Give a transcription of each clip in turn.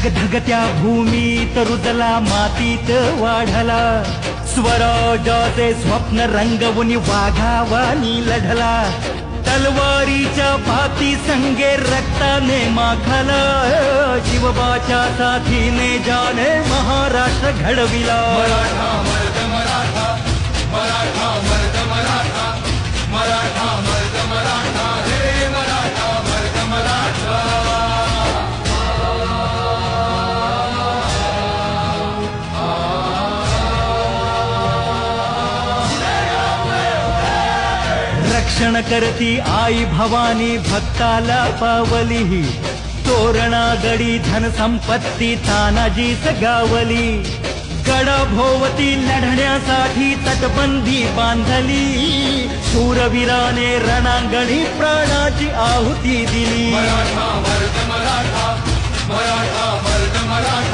धगधगत्या भूमीत रुजला मातीत वाढला. स्वराजाचे स्वप्न रंगवून वाघावानी लढला तलवारीच्या भाती संगे रक्ताने माखला. शिवबाच्या साथीने जाने महाराष्ट्र घडविला. रक्षण करती आई भवानी भक्ताला पावली. तोरणा गडी धन संपत्ती तानाजीच गावली गडभोवती लढण्यासाठी तटबंदी बांधली. शूरवीराने रणांगणी प्राणाची आहुती दिली. मराठा मराठा मराठा.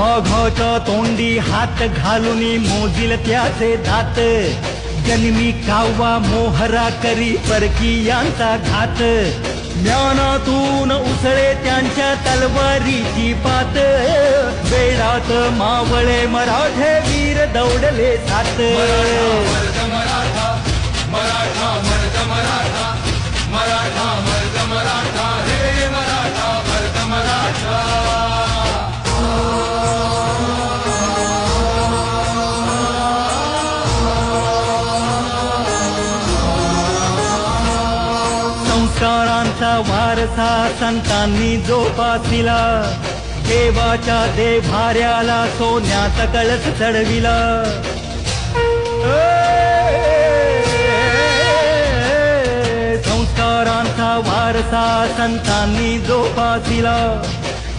वाघाच्या तोंडी हात घालून मोजिल त्याचे दात. जन्मी कावा मोहरा करी परकी यांचा घात. ज्ञानातून उसळे त्यांच्या तलवारीची पात. वेळात मावळे मराठे वीर दौडले सात. मराठा मराठा मराठा. संस्कारांचा वारसा संतांनी जोपासिला. देवाच्या देभाऱ्याला सोन्याचा कळस चढविला. संस्कारांचा वारसा संतांनी जोपासिला.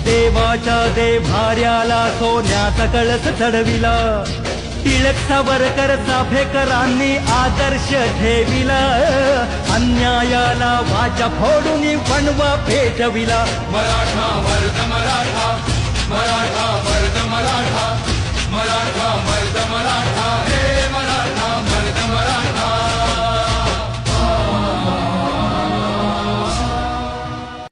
देवाच्या देभाऱ्याला सोन्याचा कळस चढविला. टिळक सावरकर चाफेकरांनी आदर्श ठेविला. अन्यायाला वाचा फोडून वणवा पेटविला. मराठा वर्ग मराठा मराठा वर्ग